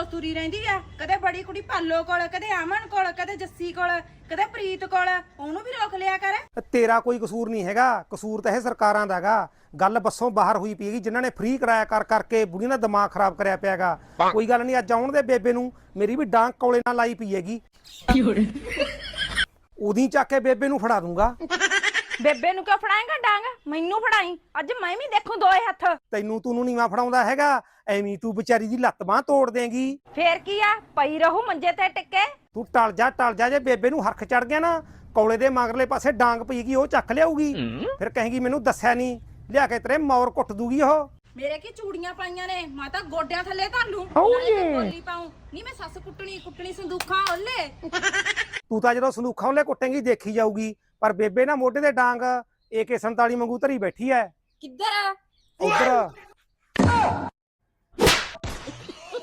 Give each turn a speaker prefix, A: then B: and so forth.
A: ਰੋਜ਼ ਤੁਰੀ ਰਹਿੰਦੀ ਆ। ਕਦੇ ਬੜੀ ਕੁੜੀ ਪਾਲੋ ਕੋਲ ਕਦੇ ਅਮਨ ਕੋਲ ਕਦੇ ਜੱਸੀ ਕੋਲ ਕਦੇ ਪ੍ਰੀਤ ਕੋਲ। ਉਹਨੂੰ ਵੀ ਰੋਕ ਲਿਆ ਕਰ।
B: ਤੇਰਾ ਕੋਈ ਕਸੂਰ ਨਹੀਂ ਹੈਗਾ। ਕਸੂਰ ਤਾਂ ਇਹ ਸਰਕਾਰਾਂ ਦਾ ਹੈਗਾ। ਗੱਲ ਬੱਸੋਂ ਬਾਹਰ ਹੋਈ ਪਈ ਹੈਗੀ। ਜਿਨ੍ਹਾਂ ਨੇ ਫ੍ਰੀ ਕਰਾਇਆ ਕਰ ਕਰਕੇ ਬੁੜੀਆਂ ਦਾ ਦਿਮਾਗ ਖਰਾਬ ਕਰਿਆ ਪਿਆਗਾ ਕੋਈ ਗੱਲ ਨਹੀਂ ਅੱਜ ਆਉਣ ਦੇ ਬੇਬੇ ਨੂੰ ਮੇਰੀ ਵੀ ਡਾਂਗ ਕੌਲੇ ਨਾਲ ਲਾਈ ਪਈ ਹੈਗੀ। ਉਹਦੀ ਚੱਕ ਕੇ ਬੇਬੇ ਨੂੰ ਫੜਾ ਦੂੰਗਾ।
A: ਬੇਬੇ ਨੂੰ ਕਿਉਂ ਫੜਾਏਗਾ ਡਾਂਗ? ਮੈਨੂੰ ਫੜਾਈ। ਅੱਜ ਮੈਂ ਵੀ ਦੇਖੂ ਦੋਏ ਹੱਥ।
B: ਤੈਨੂੰ ਤੂੰ ਨੂੰ ਨੀਵਾ ਫੜਾਉਂਦਾ ਹੈਗਾ। ਐਵੇਂ ਤੂੰ ਵਿਚਾਰੀ ਦੀ ਲੱਤ ਬਾਹ ਤੋੜ ਦੇਂਗੀ।
A: ਫੇਰ ਕੀ ਆ? ਪਈ ਰਹੂ ਮੰਜੇ ਤੇ ਟਿੱਕੇ।
B: ਤੂੰ ਟਲ ਜਾ ਟਲ ਜਾ। ਜੇ ਬੇਬੇ ਨੂੰ ਹਰਖ ਚੜ ਗਿਆ ਨਾ ਕੌਲੇ ਦੇ ਮਗਰਲੇ ਪਾਸੇ ਡਾਂਗ ਪਈਗੀ ਉਹ ਚੱਕ ਲਿਆਊਗੀ। ਫਿਰ ਕਹੇਗੀ ਮੈਨੂੰ ਦੱਸਿਆ ਨਹੀਂ ਲਿਆ ਕੇ ਤੇਰੇ ਮੌਰ ਕੁੱਟ ਦੂਗੀ ਉਹ।
A: ਮੇਰੇ ਕੀ ਚੂੜੀਆਂ ਪਾਈਆਂ ਨੇ? ਮੈਂ ਤਾਂ ਗੋਡਿਆਂ ਥੱਲੇ ਧਰ ਲੂੰ। ਨਾਲੇ ਮੈਂ. ਬੋਲੀ ਪਾਉਂ। ਨਹੀਂ ਮੈਂ ਸੱਸ ਕੁੱਟਣੀ ਕੁੱਟਣੀ ਸੰਦੂਖਾਂ ਓਲੇ
B: ਤੂੰ ਤਾਂ ਜਦੋਂ ਸੰਦੂਖਾਂ ਉਹਲੇ ਕੁੱਟੇਂਗੀ ਦੇਖੀ ਜਾਊਗੀ। ਪਰ ਬੇਬੇ ਨਾ ਮੋਢੇ ਤੇ ਡਾਂਗ AK47 ਵਾਂਗੂ ਧਰੀ ਬੈਠੀ ਐ।
A: ਕਿੱਧਰ
B: ਉਧਰ